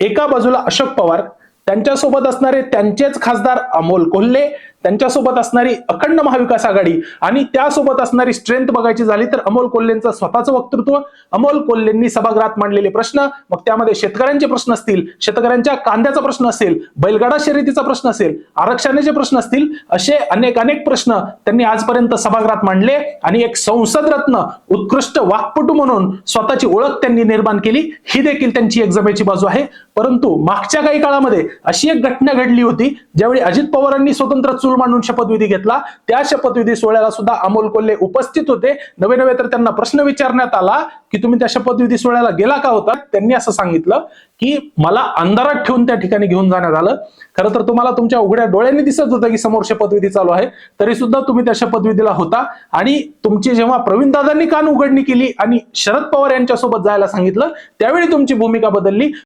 एका बाजूला अशोक पवार त्यांच्यासोबत असणारे त्यांचेच खासदार अमोल कोल्हे त्यांच्यासोबत असणारी अखंड महाविकास आघाडी आणि त्यासोबत असणारी स्ट्रेंथ बघायची झाली तर अमोल कोल्हेंचं स्वतःचं वक्तृत्व अमोल कोल्हेंनी सभागृहात मांडलेले प्रश्न मग त्यामध्ये शेतकऱ्यांचे प्रश्न असतील शेतकऱ्यांच्या कांद्याचा प्रश्न असेल बैलगाडा शर्यतीचा प्रश्न असेल आरक्षणाचे प्रश्न असतील असे अनेक अनेक प्रश्न त्यांनी आजपर्यंत सभागृहात मांडले आणि एक संसद रत्न उत्कृष्ट वाक्पटू म्हणून स्वतःची ओळख त्यांनी निर्माण केली. ही देखील त्यांची एक जमेची बाजू आहे. परंतु मागच्या काही काळामध्ये अशी एक घटना घडली होती ज्यावेळी अजित पवारांनी स्वतंत्र चूल मांडून शपथविधी घेतला त्या शपथविधी सोहळ्याला सुद्धा अमोल कोल्हे उपस्थित होते. नवे नवे तर त्यांना प्रश्न विचारण्यात आला की तुम्ही त्या शपथविधी सोहळ्याला गेला का होता? त्यांनी असं सांगितलं की मला अंधारात ठेवून त्या ठिकाणी घेऊन जाण्यात आलं. खरं तर तुम्हाला तुमच्या उघड्या डोळ्यांनी दिसत होतं की समोर शपथविधी चालू आहे. तरी सुद्धा तुम्ही त्या शपथविधीला होता आणि तुमची जेव्हा प्रवीण दादांनी कान उघडणी केली आणि शरद पवार यांच्यासोबत जायला सांगितलं त्यावेळी तुमची भूमिका बदलली.